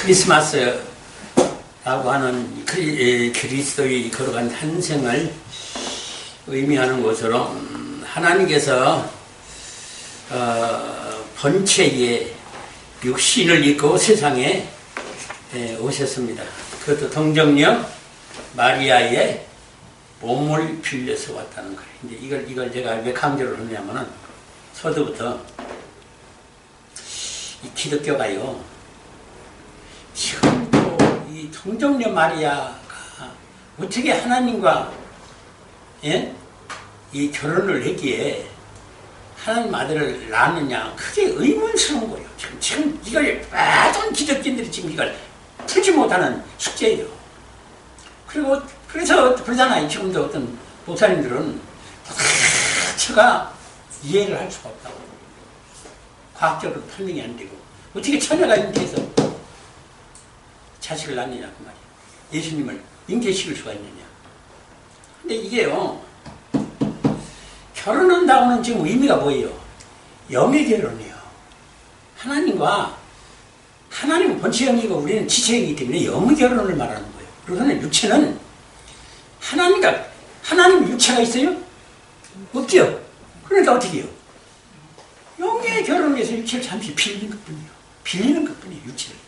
크리스마스라고 하는 그리스도의 걸어간 탄생을 의미하는 것으로 음, 하나님께서 어, 본체의 육신을 입고 세상에 에, 오셨습니다. 그것도 동정녀 마리아의 몸을 빌려서 왔다는 거예요. 근데 이걸 이걸 제가 왜 강조를 하냐면은 서두부터 이 기독교가요. 지금도 이 동정녀 마리아가 어떻게 하나님과 예? 이 결혼을 했기에 하나님 아들을 낳느냐 크게 의문스러운 거예요. 지금 지금 이걸 모든 기독교인들이 지금 이걸 풀지 못하는 숙제예요. 그리고 그래서 그러잖아요. 지금도 어떤 목사님들은 도대체가 이해를 할 수가 없다고. 과학적으로 판명이 안 되고 어떻게 처녀가 잉태해서 자식을 낳느냐 그 말이에요. 예수님을 잉태시킬 수가 있느냐. 근데 이게요. 결혼한다고는 지금 의미가 뭐예요? 영의 결혼이에요. 하나님과 하나님은 본체형이고 우리는 지체형이기 때문에 영의 결혼을 말하는 거예요. 그러고는 육체는 하나님과 하나님 육체가 있어요? 없죠. 그러니까 어떻게 해요? 영의 결혼에서 육체를 잠시 빌리는 것뿐이에요. 빌리는 것뿐이에요. 육체를.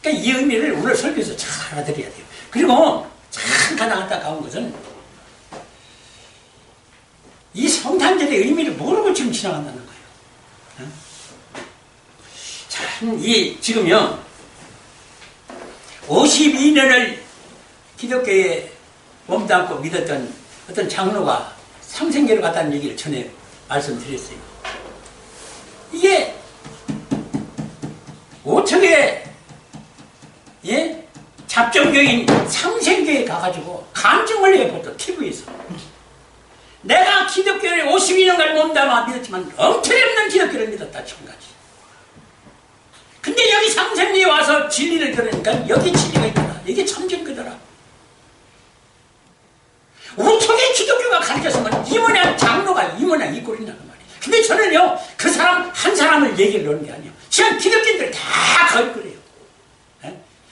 그러니까 이 의미를 오늘 설교에서 잘 알아들어야 돼요. 그리고 잠깐 안타까운 것은 이 성탄절의 의미를 모르고 지금 지나간다는 거예요. 어? 참, 이, 지금요, 52년을 기독교에 몸담고 믿었던 어떤 장로가 상생계로 갔다는 얘기를 전에 말씀드렸어요. 이게, 어떻게, 예? 잡종교인 상생계에 가가지고 감정을 해보죠, TV에서. 내가 기독교를 52년간 몸담아 믿었지만 엉터리없는 기독교를 믿었다 지금까지. 근데 여기 상생리에 와서 진리를 들으니까 여기 진리가 있더라. 이게 참전거더라. 어떻게 기독교가 가르쳤으면 이 모양 장로가 이 모양 이 꼴이냐는 말이에요. 근데 저는요 그 사람 한 사람을 얘기를 넣는 게 아니에요. 지금 기독교인들 다 거의 그래요.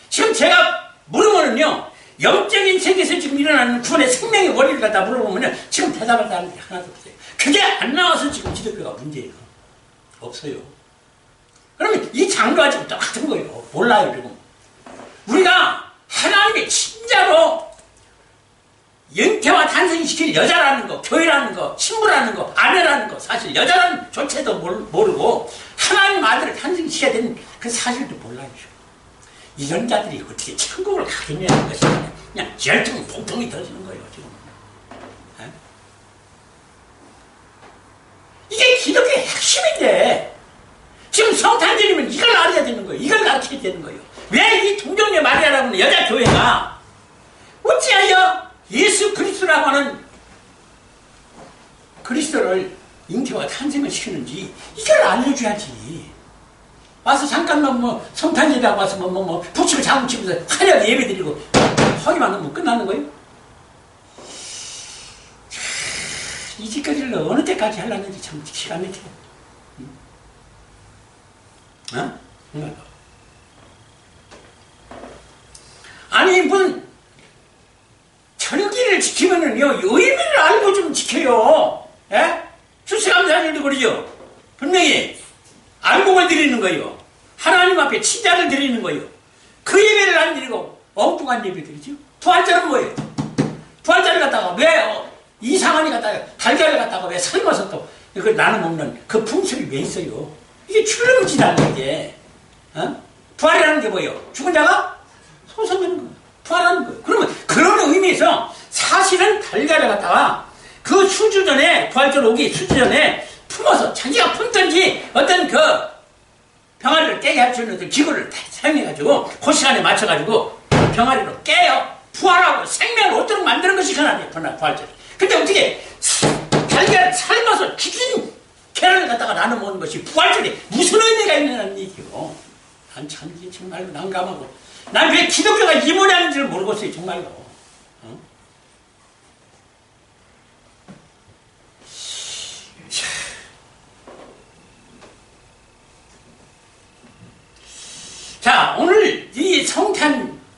예? 지금 제가 물으면은요 영적인 세계에서 지금 일어나는 구원의 생명의 원리를 갖다 물어보면 지금 대답을 하는 게 하나도 없어요. 그게 안 나와서 지금 기독교가 문제예요. 없어요. 그러면 이 장로가 지금 똑같은 거예요. 몰라요, 지금. 우리가 하나님의 진짜로 영태와 탄생시킬 여자라는 거, 교회라는 거, 신부라는 거, 아내라는 거, 사실 여자라는 존재도 모르고 하나님 아들을 탄생시켜야 되는 그 사실도 몰라요. 이런 자들이 어떻게 천국을 가겠냐는 것이 그냥 열등 폭풍이 터지는 거예요, 지금. 에? 이게 기독교의 핵심인데, 지금 성탄절이면 이걸 알아야 되는 거예요. 이걸 가르쳐야 되는 거예요. 왜 이 동정녀 마리아라고 하는 여자 교회가 어찌하여 예수 그리스도라고 하는 그리스도를 잉태와 탄생을 시키는지 이걸 알려줘야지. 와서 잠깐만 뭐 성탄절이라고 와서 뭐뭐뭐 부치고 자금 치면서 화려하게 예배 드리고 허기만 하면 끝나는 거예요? 이 짓거리를 어느 때까지 하려는지 참 기가 막혀. 어? 정말로. 아니, 무슨, 절기를 지키면은요, 의미를 알고 좀 지켜요. 예? 수시감사절도 그러죠? 분명히, 안목을 드리는 거예요. 하나님 앞에 친자를 드리는 거예요. 그 예배를 안 드리고, 엉뚱한 예배 드리죠? 부활절은 뭐예요? 부활절을 갖다가 왜, 어, 이상한이 갖다가, 달걀을 갖다가 왜 삶아서 또, 이걸 나눠 먹는 그 풍습이 왜 있어요? 이게 출렁지다는 게, 어? 부활이라는 게 뭐예요? 죽은 자가 소성하는 거예요. 부활하는 거예요. 그러면 그런 의미에서 사실은 달걀을 갖다가 그 수주 전에, 부활절 오기 수주 전에 품어서 자기가 품든지 어떤 그 병아리를 깨게 할 수 있는 어떤 기구를 다 사용해가지고 그 시간에 맞춰가지고 병아리로 깨요. 부활하고 생명을 얻도록 만드는 것이 그날이에요. 부활절. 근데 어떻게 달걀을 삶아서 죽인 계란을 갖다가 나눠 먹는 것이 부활절이 무슨 의미가 있느냐는 얘기요. 난참 정말로 난감하고 난 왜 기독교가 이 모양인지를 모르겠어요 정말로. 어? 자 오늘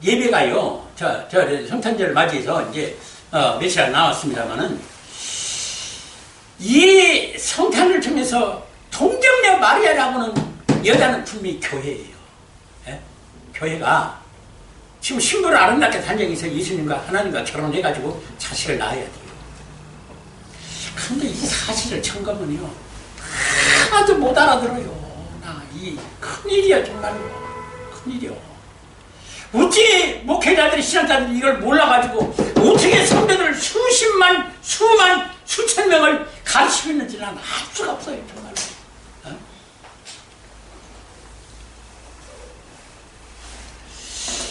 제가요, 저, 저, 성탄절 맞이해서 이제, 어, 며칠 안 나왔습니다만은, 이 성탄을 통해서 동정녀 마리아라고는 여자는 분명히 교회예요. 예? 교회가 지금 신부를 아름답게 단정해서 예수님과 하나님과 결혼해가지고 자식을 낳아야 돼요. 근데 이 사실을 청감은요, 하나도 못 알아들어요. 나, 이 큰일이야, 정말로. 큰일이요. 어찌 목회자들이, 신앙자들이 이걸 몰라가지고, 어떻게 성도들 수십만, 수만, 수천 명을 가르치고 있는지 는 알 수가 없어요, 정말로. 어?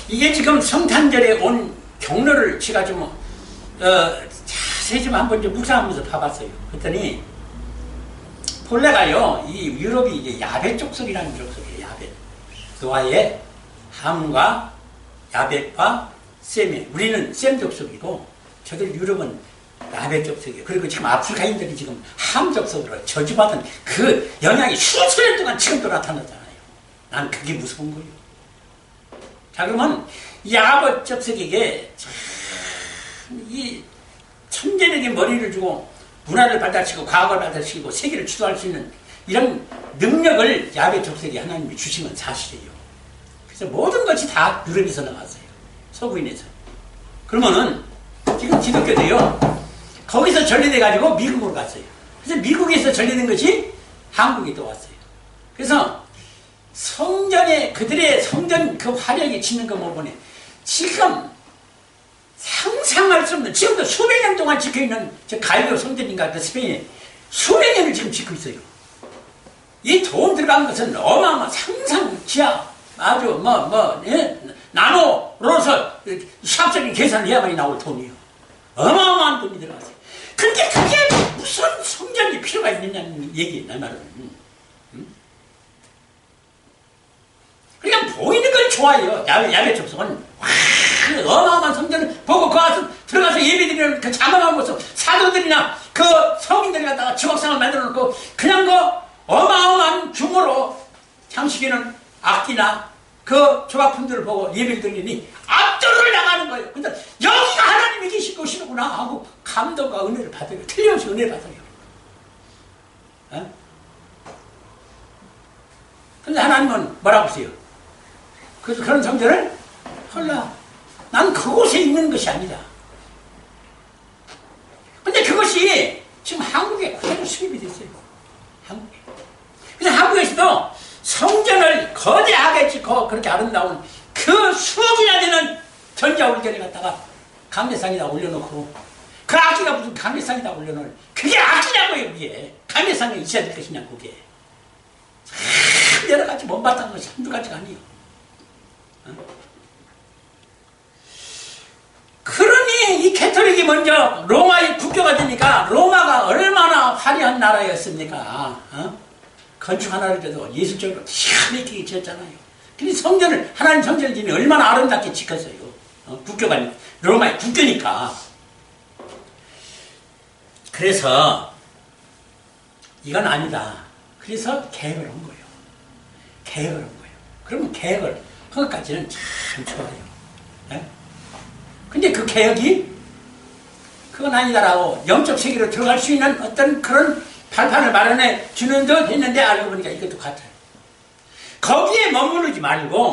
이게 지금 성탄절에 온 경로를 제가 좀, 어, 자세히 좀 한번 좀 묵상하면서 봐봤어요. 그랬더니, 본래가요, 이 유럽이 이제 야베 족속이라는 족속이에요, 야베. 노아의 함과 야벳과 셈이 우리는 셈 족속이고 저들 유럽은 야벳 족속이에요. 그리고 지금 아프리카인들이 지금 함 족속으로 저주받은 그 영향이 수천 년 동안 지금도 나타나잖아요. 난 그게 무서운 거예요. 자 그러면 야벳 족속에게 참이 천재적인 머리를 주고 문화를 발달시키고 과학을 발달시키고 세계를 주도할 수 있는 이런 능력을 야베 족속에 하나님이 주신 건 사실이에요. 그래서 모든 것이 다 유럽에서 나왔어요. 서구인에서. 그러면은 지금 기독교도요. 거기서 전래돼 가지고 미국으로 갔어요. 그래서 미국에서 전래된 것이 한국에 또 왔어요. 그래서 성전에 그들의 성전 그 화력이 짓는 거 보면 지금 상상할 수 없는 지금도 수백 년 동안 지켜 있는 저 가이오 성전인가 그 스페인에 수백 년을 지금 지키고 있어요. 이 돈 들어간 것은 어마어마 상상 지하 아주 뭐 뭐 예? 나노로서 수학적인 계산을 해야만이 나올 돈이요. 어마어마한 돈이 들어갔어요. 근데 그게 무슨 성전이 필요가 있느냐는 얘기예요, 내 말은. 음? 그냥 보이는 걸 좋아해요. 야외, 야외 접속은. 와, 그 어마어마한 성전을 보고 그 와서 들어가서 예배드리는 그 자만한 모습, 사도들이나 그 성인들이 갖다가 주먹상을 만들어 놓고 그냥 그 어마어마한 규모로 장식에는 악기나 그 조각품들을 보고 예배를 드리니 압도를 나가는 거예요. 근데 여기가 하나님이 계신 곳이구나 하고 감동과 은혜를 받아요. 틀림없이 은혜를 받아요. 어? 근데 하나님은 뭐라고 하세요? 그래서 그런 성전을 헐라. 난 그곳에 있는 것이 아니다. 근데 그것이 지금 한국에 그대로 수입이 됐어요. 한국에. 그래서 한국에서도 성전을 거대하게 짓고 그렇게 아름다운 그 수억이나 되는 전자울결에 갖다가 감례상에다 올려놓고 그 악기가 무슨 감례상에다 올려놓을 그게 악기냐고요 그게 감례상에 있어야 될 것이냐 그게 참 여러 가지 못마땅한 것이 한두 가지가 아니에요 어? 그러니 이 캐톨릭이 먼저 로마의 국교가 되니까 로마가 얼마나 화려한 나라였습니까 어? 건축 하나를 줘도 예술적으로 기가 막히게 지었잖아요. 근데 성전을, 하나님 성전을 지으면 얼마나 아름답게 지켰어요. 어, 국교가, 로마의 국교니까. 그래서, 이건 아니다. 그래서 계획을 한 거예요. 계획을 한 거예요. 그러면 계획을 한 것까지는 참 좋아요. 네? 근데 그 계획이, 그건 아니다라고 영적 세계로 들어갈 수 있는 어떤 그런 발판을 마련해 주는 듯 했는데 알고 보니까 이것도 같아요. 거기에 머무르지 말고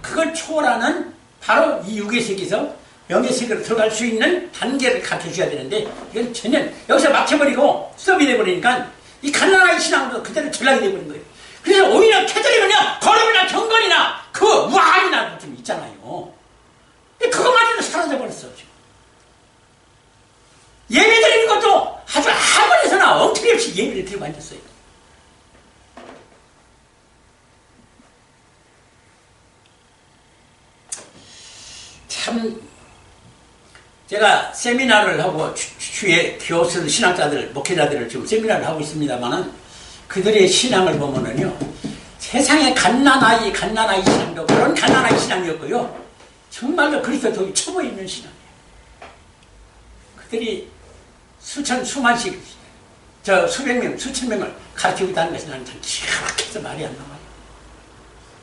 그걸 초월하는 바로 이 유괴세계에서 명예세계로 들어갈 수 있는 단계를 갖춰줘야 되는데 이건 전혀 여기서 막혀버리고 스톱이 돼버리니까 이 갓난아기 신앙도 그대로 전락이 돼버린 거예요. 그래서 오히려 캐들이면요 걸음이나 경건이나 그 우아함이나 좀 있잖아요. 근데 그것마저도 사라져 버렸어 지금. 예배 드리는 것도 아주 아무리서나 엉터리 없이 예배를 드리고 앉았어요. 참, 제가 세미나를 하고 주에 교수들, 신학자들, 목회자들을 지금 세미나를 하고 있습니다만은 그들의 신앙을 보면은요, 세상에 갓난아이, 갓난아이 신앙도 그런 갓난아이 신앙이었고요, 정말로 그리스도의 초보에 있는 신앙이에요. 그들이 수천, 수만씩, 저 수백 명, 수천 명을 가르치고 있다는 것이 나는 참 기가 막혀서 말이 안 나와요.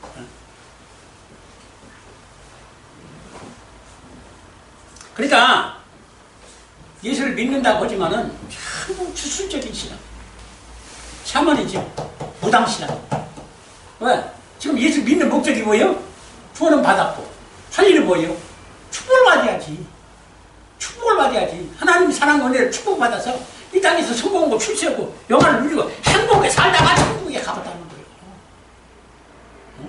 어? 그러니까 예수를 믿는다고 하지만은 참 주술적인 신앙. 샤머니즘, 무당 신앙. 왜? 지금 예수 믿는 목적이 뭐예요? 구원은 받았고, 할 일은 뭐예요? 축복을 받아야지. 축복을 받아야지. 하나님이 사랑과 은혜를 축복받아서 이 땅에서 성공하고 출세하고 영화를 누리고 행복하게 살다가 천국에 가봤다는 거예요. 어?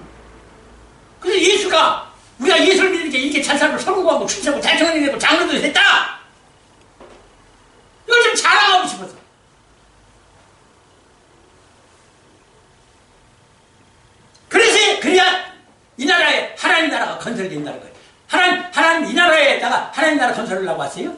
그래서 예수가 우리가 예수를 믿으니까 이렇게 잘 살고 성공하고 출세하고 잘 정리되고 장로도 됐다. 이걸 좀 자랑하고 싶어서. 그래서 그래야 이 나라에 하나님 나라가 건설된 다는 거예요. 하나님, 이 나라에다가 하나님 나라 건설을 하고 왔어요?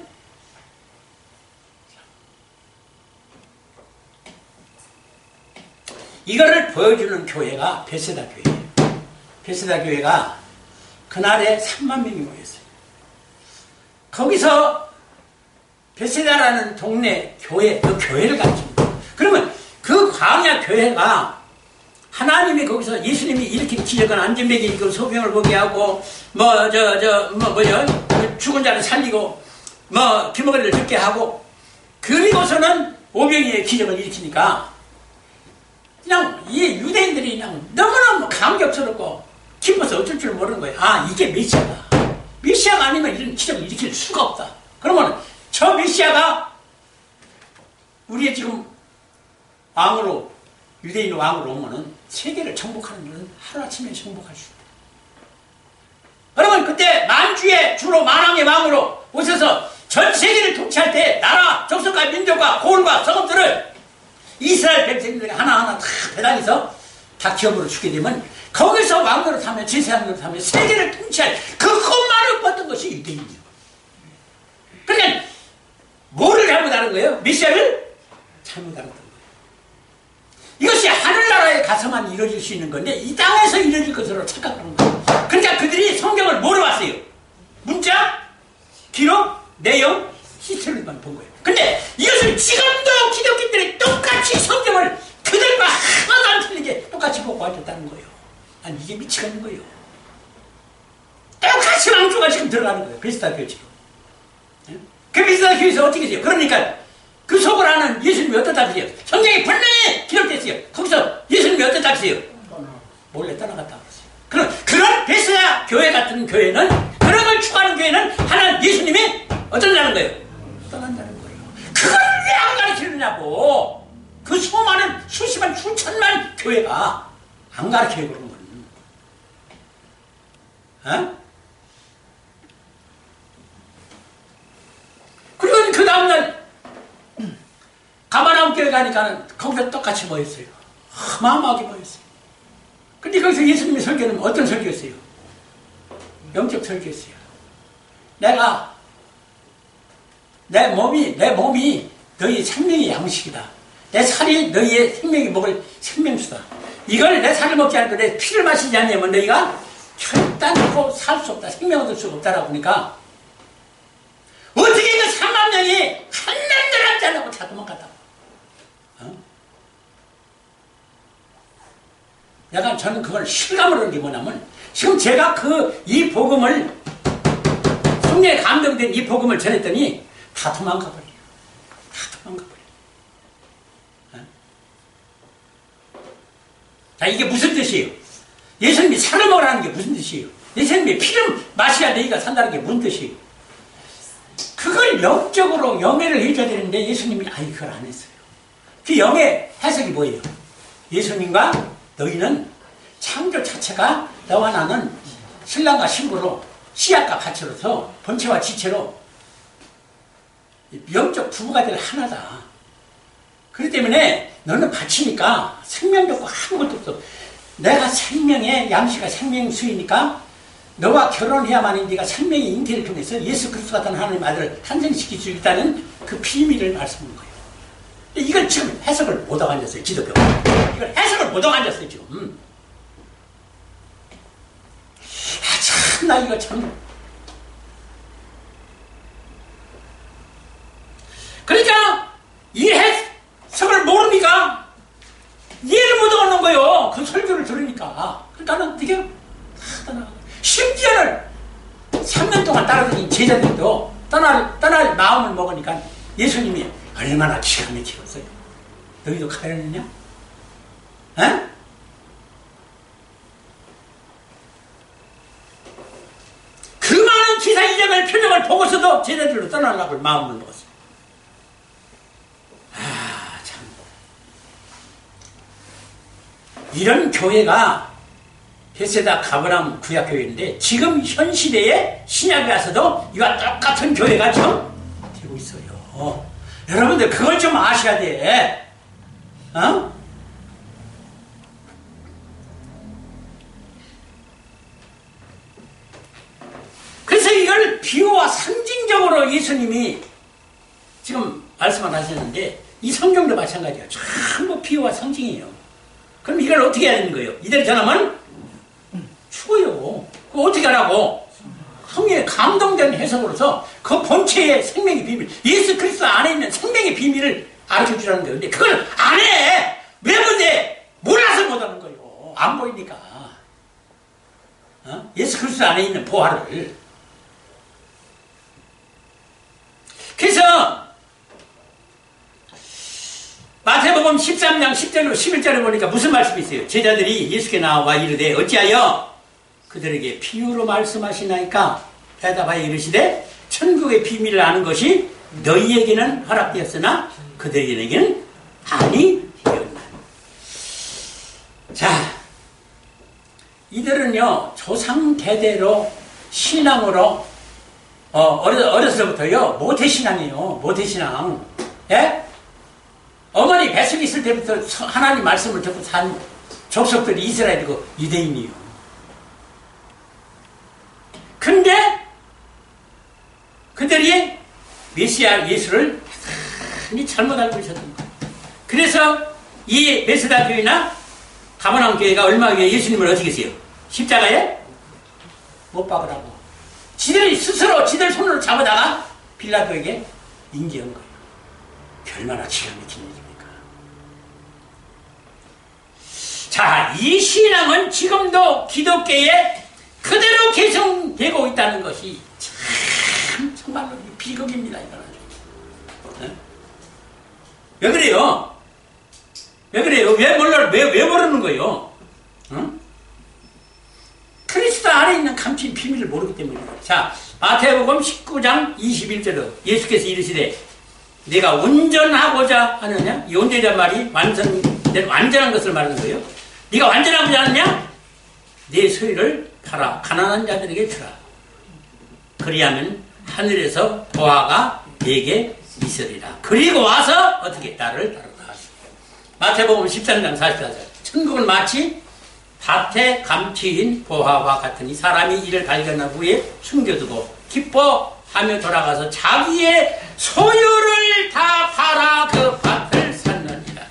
이거를 보여주는 교회가 베세다 교회예요. 베세다 교회가 그날에 3만 명이 모였어요. 거기서 베세다라는 동네 교회, 그 교회를 가르칩니다. 그러면 그 광야 교회가 하나님이 거기서 예수님이 일으킨 기적은 안전뱅이 일으키고 소병을 보게 하고 뭐 저 저뭐 뭐죠 죽은 자를 살리고 뭐 귀머거리를 듣게 하고 그리고서는 오병이의 기적을 일으키니까 그냥 이 유대인들이 그냥 너무너무 감격스럽고 기뻐서 어쩔 줄 모르는 거예요. 아 이게 메시아다. 메시아가 아니면 이런 기적을 일으킬 수가 없다. 그러면 저 메시아가 우리의 지금 왕으로 유대인 왕으로 오면은 세계를 정복하는 일은 하루아침에 정복할 수 있다. 여러분 그때 만주의 주로 만왕의 왕으로 오셔서 전 세계를 통치할 때 나라, 족속과 민족과 고을과 성읍들을 이스라엘 백성들이 하나하나 다 배당해서 다 기업으로 주게 되면 거기서 왕으로 타면 제사장으로 타면 세계를 통치할 그것만을 봤던 것이 유대인이에요. 그러니까 뭐를 잘못하는 거예요? 메시아를 잘못하는 거예요. 이것이 하늘나라에 가서만 이루어질 수 있는 건데 이 땅에서 이루어질 것으로 착각하는 거예요. 그러니까 그들이 성경을 뭐로 봤어요? 문자, 기록, 내용, 히스토리만 본 거예요. 근데 이것을 지금도 기독교인들이 똑같이 성경을 그들과 하나도 안 틀리게 똑같이 보고 앉았다는 거예요. 아니 이게 미치겠는 거예요. 똑같이 왕조가 지금 들어가는 거예요. 교회 지금. 예? 그 베스타 교회에서 어떻게 돼요? 그러니까 그 속을 아는 예수님이 어떻다 그래요? 성경에 분명히 기록됐어요. 거기서 예수님이 어떻다 그래요? 몰래 떠나갔다 그랬어요. 그런, 그런 베스야 교회 같은 교회는, 그런 걸 추구하는 교회는 하나님 예수님이 어쩐다는 거예요? 떠난다는 거예요. 그걸 왜 안 가르치느냐고! 그 수많은, 수십만, 수천만 교회가 안 가르쳐요, 그런 거는. 어? 그리고 그 다음날, 가마나움 교회 가니까는 거기서 똑같이 모였어요. 어마어마하게 모였어요. 근데 거기서 예수님의 설교는 어떤 설교였어요? 영적 설교였어요. 내가 내 몸이 내 몸이 너희 생명의 양식이다. 내 살이 너희의 생명이 먹을 생명수다. 이걸 내 살을 먹지 않고 내 피를 마시지 않으면 너희가 결단코 살 수 없다. 생명 얻을 수 없다라고 하니까 어떻게 그 3만 명이 한남도 남지 않고 다 도망갔다고. 약간 저는 그걸 실감을 하는 게 뭐냐면 지금 제가 그 이 복음을 성령에 감동된 이 복음을 전했더니 다 도망가 버려요. 다 도망가 버려요. 어? 자 이게 무슨 뜻이에요? 예수님이 살을 먹으라는 게 무슨 뜻이에요? 예수님이 피를 마셔야 너희가 산다는 게 무슨 뜻이에요? 그걸 영적으로 영예를 해줘야 되는데 예수님이 아예 그걸 안 했어요. 그 영의 해석이 뭐예요? 예수님과 너희는 창조 자체가 너와 나는 신랑과 신부로 씨앗과 가치로서 본체와 지체로 영적 부부가 될 하나다. 그렇기 때문에 너는 바치니까 생명도 없고 아무것도 없어. 내가 생명의 양식과 생명수이니까 너와 결혼해야만이 네가 생명의 잉태를 통해서 예수 그리스도 같은 하나님 아들을 탄생시킬 수 있다는 그 비밀을 말씀하는 거예요. 이걸 지금 해석을 못하고 앉았어요, 기독교. 이걸 해석을 못하고 앉았어요, 지금. 아, 참, 나 이거 참. 그러니까, 이 해석을 모르니까, 이해를 못하고 있는 거예요. 그 설교를 들으니까. 그러니까는 하다 심지어는 3년 동안 따라다닌 제자들도 떠날, 떠날 마음을 먹으니까 예수님이 얼마나 기가 막히겠어요. 너희도 가려느냐? 에? 그 많은 기사 이적을 표정을 보고서도 쟤네들로 떠나려고 마음을 먹었어요. 아, 참. 이런 교회가 베세다 가브람 구약교회인데 지금 현 시대에 신약에 와서도 이와 똑같은 교회가 지금 되고 있어요. 여러분들 그걸 좀 아셔야 돼. 어? 그래서 이걸 비유와 상징적으로 예수님이 지금 말씀을 하셨는데 이 성경도 마찬가지야. 전부 비유와 상징이에요. 그럼 이걸 어떻게 해야 되는 거예요? 이대로 전하면 죽어요. 그거 어떻게 하라고? 성령에 감동된 해석으로서 그 본체의 생명의 비밀, 예수 그리스도 안에 있는 생명의 비밀을 알려줘 주라는 거예요. 근데 그걸 안 해! 왜 못해? 몰라서 못하는 거예요. 안 보이니까. 어? 예수 그리스도 안에 있는 보화를. 그래서 마태복음 13장 10절로 11절을 보니까 무슨 말씀이 있어요? 제자들이 예수께 나와 이르되 어찌하여 그들에게 비유로 말씀하시나이까 대답하여 이르시되 천국의 비밀을 아는 것이 너희에게는 허락되었으나 그들에게는 아니되었나 자 이들은요 조상 대대로 신앙으로 어, 어려, 어려서부터요 모태신앙이에요 모태신앙 예? 어머니 뱃속에 있을 때부터 서- 하나님 말씀을 듣고 산 족속들이 이스라엘이고 유대인이요. 근데 그들이 메시아 예수를 많이 잘못 알고 있었던 거예요. 그래서 이 메스다 교회나 가버나움 교회가 얼마 후에 예수님을 어떻게 했어요? 십자가에 못 박으라고. 지들이 스스로 지들 손으로 잡아다가 빌라도에게 인계한 거예요. 얼마나 기가 막힌 일입니까? 자, 이 신앙은 지금도 기독교에 그대로 개성되고 있다는 것이 참 정말로 비극입니다. 이거는. 네? 왜 그래요? 왜 그래요? 왜 몰라? 왜, 왜 모르는 거예요? 응? 크리스도 안에 있는 감추인 비밀을 모르기 때문입니다. 자, 마태복음 19장 21절로 예수께서 이르시되 내가 온전하고자 하느냐? 이 온전이란 말이 완전, 완전한 것을 말하는 거예요. 네가 완전하고자 하느냐? 내 소유를 팔아 가난한 자들에게 주라. 그리하면 하늘에서 보아가 내게 있으리라. 그리고 와서 어떻게 나를 따르라. 마태복음 13장 44절. 천국은 마치 밭에 감추인 보화와 같으니 사람이 이를 발견한 후에 숨겨두고 기뻐하며 돌아가서 자기의 소유를 다 팔아 그 밭을 샀느니라.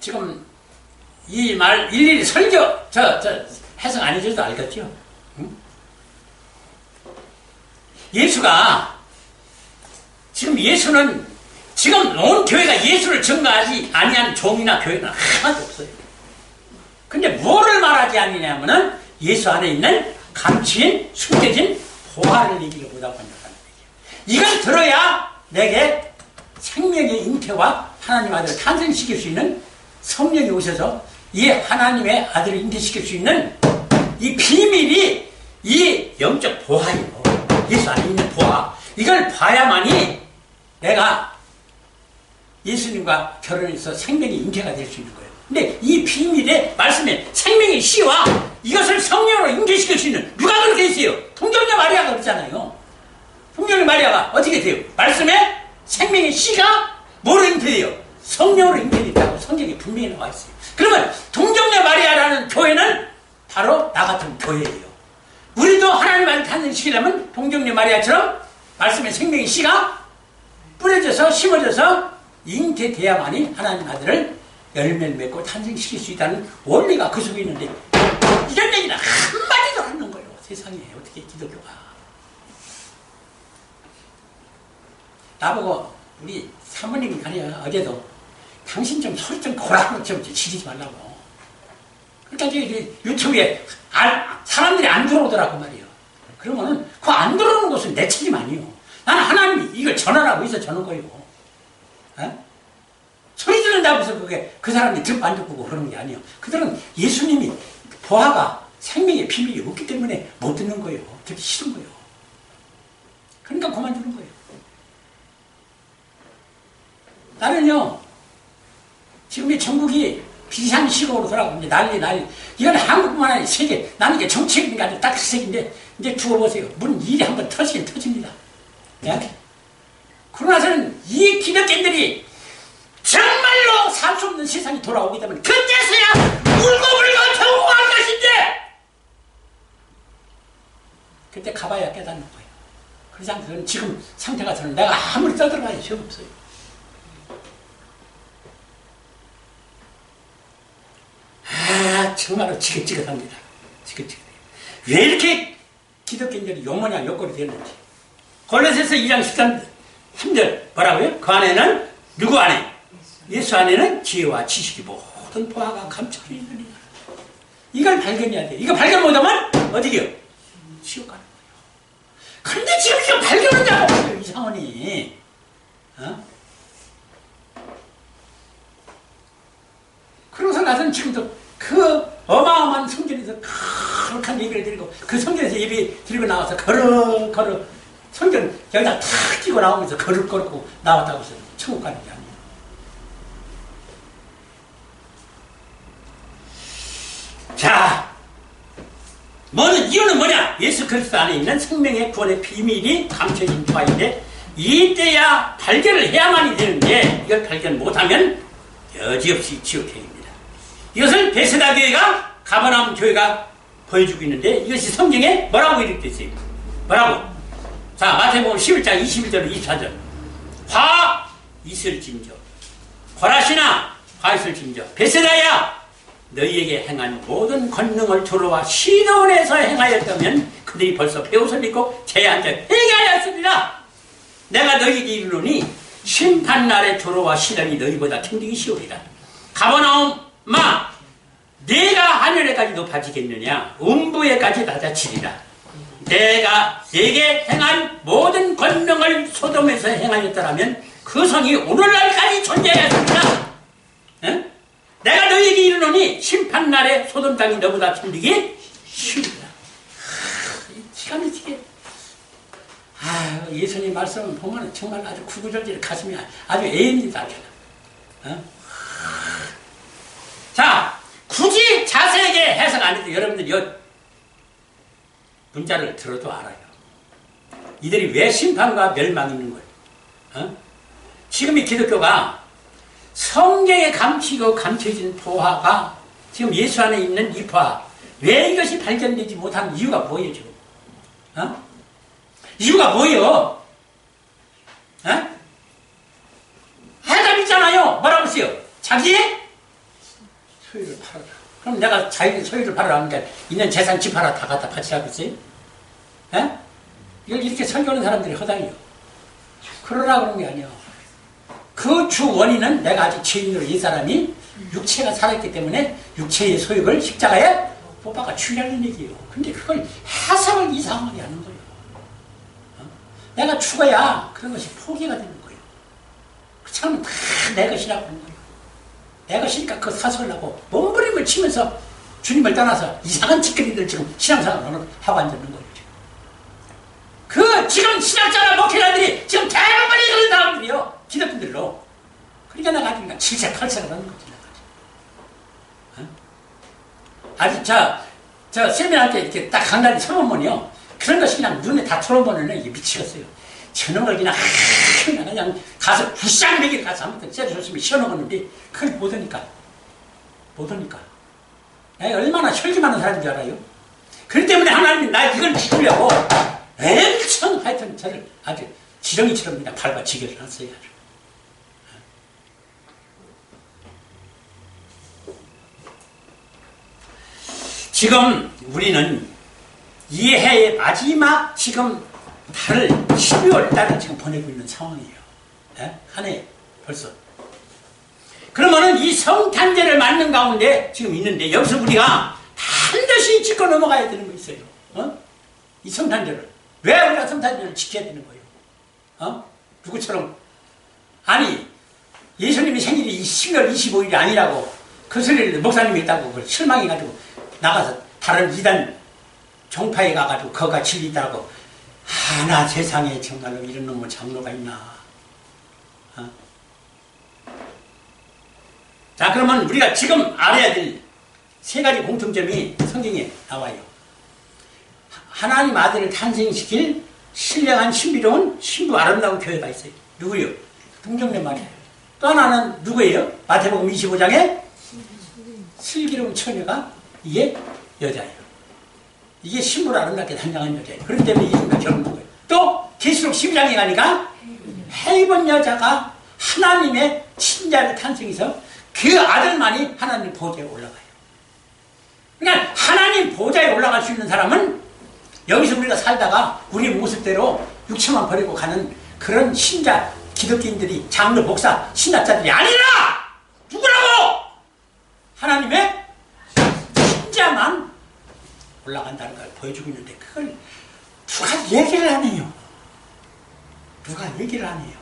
지금 이 말 일일이 설교 저, 저 해석 안 해줘도 알겠죠? 응? 예수가 지금 예수는 지금 온 교회가 예수를 증거하지 아니한 종이나 교회는 하나도 없어요. 근데 뭐를 말하지 않느냐면은 예수 안에 있는 감추인 숨겨진 보화를 얘기를 한다는 얘기예요. 이걸 들어야 내게 생명의 잉태와 하나님 아들을 탄생시킬 수 있는 성령이 오셔서 이 하나님의 아들을 잉태시킬 수 있는 이 비밀이 이 영적 보화예요. 예수 안에 있는 보화. 이걸 봐야만이 내가 예수님과 결혼해서 생명의 잉태가 될 수 있는 거예요. 근데 이 비밀의 말씀에 생명의 씨와 이것을 성령으로 잉태시킬 수 있는 누가 그렇게 했어요? 동정녀 마리아가 그렇잖아요. 동정녀 마리아가 어떻게 돼요? 말씀에 생명의 씨가 뭐로 잉태돼요? 성령으로 잉태됐다고 성경에 분명히 나와 있어요. 그러면 동정녀 마리아라는 교회는 바로 나 같은 교회예요. 우리도 하나님 안에 탄생시키려면 동정녀 마리아처럼 말씀의 생명의 씨가 뿌려져서 심어져서 잉태돼야만이 하나님 아들을 열매를 맺고 탄생시킬 수 있다는 원리가 그 속에 있는데 이런 얘기는 한마디도 안 하는 거예요. 세상에 어떻게 기독교가. 나보고 우리 사모님이 가려 어제도 당신 좀 소리 좀 고라고 좀 지르지 말라고. 그러니까 유튜브에 알- 사람들이 안 들어오더라고 말이에요. 그러면은 그 안 들어오는 것은 내 책임 아니에요. 나는 하나님이 이걸 전하라고 해서 전한 거예요. 어? 소리 지른다고 해서 그게 그 사람이 듣고 안 듣고 그러는 게 아니에요. 그들은 예수님이 보아가 생명의 비밀이 없기 때문에 못 듣는 거예요. 듣기 싫은 거예요. 그러니까 그만두는 거예요. 나는요, 지금 이 전국이 비상시국으로 돌아가고 이제 난리 난리. 이건 한국뿐만 아니라 세계. 나는 이게 정책인가 아주 딱 색인데 이제 두어보세요. 문 일이 한번 터지긴 터집니다. 예? 그러고 나서는 이 기독교인들이 정말로 살 수 없는 세상이 돌아오기 때문에 그때서야 울고 불고 경고할 것인데 그때 가봐야 깨닫는 거예요. 그렇지 않고는 지금 상태가 저는 내가 아무리 떠들어봐야 소용없어요. 아 정말로 지긋지긋합니다. 지긋지긋해요. 왜 이렇게 기독교인들이 요모냐 요꼴이 되는지. 골로새서 2장 13, 3절 뭐라고요? 그 안에는 누구 안에? 예수 안에는 지혜와 지식이 모든 보아가 감춰져 있느니라. 이걸 발견해야 돼. 이거 발견 못하면 어디게요? 지옥 가는 거예요. 근데 지금 이거 못해요, 이상원이. 어? 그러고서 나서는 지금도 그 어마어마한 성전에서 거룩한 예배를 드리고 그 성전에서 예배 드리고 나와서 걸어 걸어 성전 여기다 탁 끼고 나오면서 걸을 걸고 나왔다고 해서 천국 가는 게 아니에요. 자, 뭐는 이유는 뭐냐? 예수 그리스도 안에 있는 생명의 구원의 비밀이 감춰진 바인데 이때야 발견을 해야만이 되는데 이걸 발견 못하면 여지없이 지옥행입니다. 이것을 베세다 교회가 가버나움 교회가 보여주고 있는데 이것이 성경에 뭐라고 이렇게 있어요? 뭐라고? 자 마태복음 11장 21절 24절. 화 있을진저. 거라시나 화 있을진저. 베세다야 너희에게 행한 모든 권능을 두루와 시도원에서 행하였다면 그들이 벌써 배옷을 입고 제한테 회개하였으리라 내가 너희에게 이르노니 심판날에 두루와 시련이 너희보다 힘들기 쉬우리라. 가버나움 마 내가 하늘에까지 높아지겠느냐? 음부에까지 낮아지리라. 내가 내게 행한 모든 권능을 소돔에서 행하였더라면 그 성이 오늘날까지 존재하였습니다. 응? 내가 너희에게 이르노니 심판날에 소돔 땅이 너보다 힘들기 쉬우리라. 기가 막히게. 아 예수님 말씀을 보면 정말 아주 구구절절 가슴이 아주 애입니다 어? 자, 굳이 자세하게 해석 안 해도 여러분들이 이 문자를 들어도 알아요. 이들이 왜 심판과 멸망이 있는 거예요? 어? 지금 이 기독교가 성경에 감추고 감춰진 보화가 지금 예수 안에 있는 이 보화, 왜 이것이 발견되지 못하는 이유가 뭐예요, 지금? 어? 이유가 뭐예요? 어? 해답 있잖아요. 뭐라고 했어요? 자기의 소유를 팔아라. 그럼 내가 자기 소유를 팔아라 하니까 있는 재산 집 하나 다 갖다 바치라겠어요? 에? 이걸 이렇게 설교하는 사람들이 허당이요. 그러라 그런 게 아니에요. 그주 원인은 내가 아직 죄인으로 이 사람이 육체가 살아있기 때문에 육체의 소유를 십자가에 뽑아가 취하는 얘기예요. 근데 그걸 해석을 이상하게 하는 거예요. 어? 내가 죽어야 그런 것이 포기가 되는 거예요. 그렇지 않으면 다내 것이라고 하는 거예요. 내 것이니까 그 사설하고 몸부림을 치면서 주님을 떠나서 이상한 짓거리들 지금 신앙생활을 하고 앉는 거예요. 그 지금 신학자나 목회자들이 지금 대부분이 그런 사람들이요. 기독교들로. 그러니까 내가 아주 그냥 질색팔색을 하는 거지. 내가. 어? 아주 저, 저 세미나할 때 이렇게 딱 강단에 서보면요. 그런 것이 그냥 눈에 다 들어보면 이게 미치겠어요. 저놈을 그냥 그냥 그냥 가서 부쌍배기 가서 한번 째려줬으면 시원하겠는데 그걸 못 하니까. 못 하니까. 내가 얼마나 혈기많은 사람인 줄 알아요? 그렇기 때문에 하나님이 나 이걸 지키려고 엄청 하여튼 저를 아주 지렁이처럼 그냥 밟아 지게를 했어요. 아주. 지금 우리는 이 해의 마지막 지금 달을 12월 달을 지금 보내고 있는 상황이에요. 예? 한해 벌써. 그러면은 이 성탄절을 맞는 가운데 지금 있는데 여기서 우리가 반드시 짚고 넘어가야 되는 거 있어요. 어? 이 성탄절을. 왜 우리가 성탄절을 지켜야 되는 거예요? 어? 누구처럼. 아니, 예수님의 생일이 이 10월 25일이 아니라고 그 소리를 목사님이 있다고 그걸 실망해가지고 나가서 다른 이단 종파에 가가지고 거가 진리다고 하나 세상에 정말로 이런 놈의 장로가 있나. 어? 자, 그러면 우리가 지금 알아야 될 세 가지 공통점이 성경에 나와요. 하- 하나님 아들을 탄생시킬 신령한 신비로운 신부 아름다운 교회가 있어요. 누구요? 동정녀 말이에요. 또 하나는 누구예요? 마태복음 25장에 슬기로운 처녀가 이게 여자예요. 이게 신부를 아름답게 단장한 여자예요. 그렇기 때문에 예수가 결혼한 거예요. 또 계시록 12장에 가니까 해입은 여자가 하나님의 친자를 탄생해서 그 아들만이 하나님 보좌에 올라가요. 그러니까 하나님 보좌에 올라갈 수 있는 사람은 여기서 우리가 살다가 우리 모습대로 육체만 버리고 가는 그런 신자 기독교인들이 장로 목사 신학자들이 아니라 누구라고 하나님의 신자만 올라간다는 걸 보여주고 있는데 그걸 누가 얘기를 안 해요. 누가 얘기를 안 해요.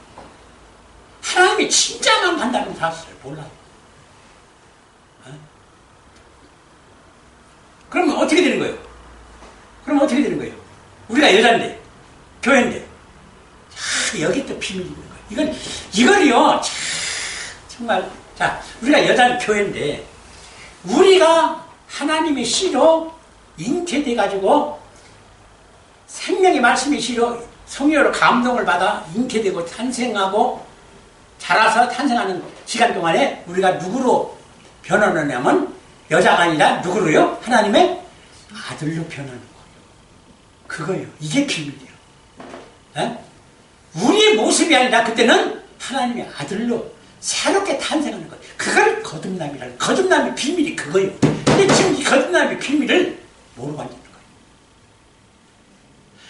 하나님의 진짜만 간다는 사실을 몰라요. 어? 그러면 어떻게 되는 거예요? 그럼 어떻게 되는 거예요? 우리가 여잔데, 교회인데, 자, 여기 또 비밀이 있는 거예요. 이건, 이걸요, 자, 정말, 자, 우리가 여잔 교회인데, 우리가 하나님의 씨로 잉태돼가지고, 생명의 말씀의 씨로 성령으로 감동을 받아 잉태되고 탄생하고 자라서 탄생하는 시간 동안에 우리가 누구로 변하느냐면 여자가 아니라 누구로요? 하나님의 아들로 변하는 거. 그거예요. 이게 비밀이에요. 에? 우리의 모습이 아니라 그때는 하나님의 아들로 새롭게 탄생하는 것. 그걸 거듭남이라는 거듭남의 비밀이 그거예요. 근데 지금 이 거듭남의 비밀을 앉는 거예요.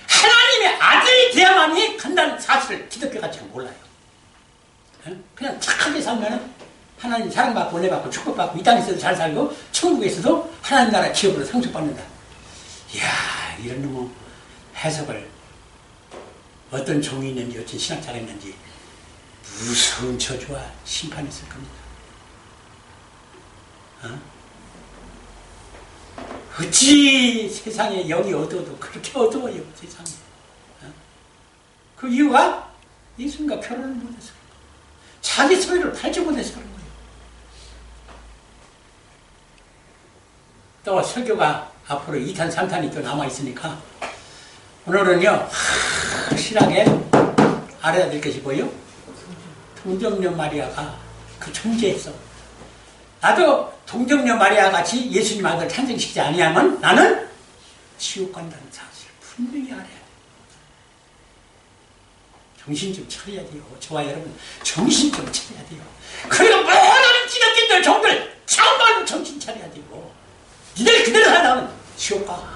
하나님의 아들이 돼야만이 간다는 사실을 기독교가 지금 몰라요. 에? 그냥 착하게 살면은 하나님 사랑받고 은혜받고 축복받고 이 땅에서도 잘 살고 천국에서도 하나님 나라 기업으로 상속받는다. 이야 이런 놈의 해석을 어떤 종이 있는지 어떤 신학자가 있는지 무서운 저주와 심판이 있을 겁니다. 어? 어찌 세상에 영이 어두워도 그렇게 어두워요 세상에 어? 그 이유가 예수님과 결혼을 못해서. 자기 소유를 팔지 못해서 그런 거예요 또 설교가 앞으로 2탄 3탄이 또 남아있으니까 오늘은요 확실하게 알아야 될 것이 뭐요? 동정녀 마리아가 그 존재했어 나도 동정녀 마리아 같이 예수님 아들 탄생시키지 아니하면 나는 지옥 간다는 사실을 분명히 알아야 돼. 정신 좀 차려야 돼요. 저와 여러분 정신 좀 차려야 돼요. 그리고 모든 기독교인들 종들 정말로 정신 차려야 돼요. 니들 그대로 살다가는 지옥 가.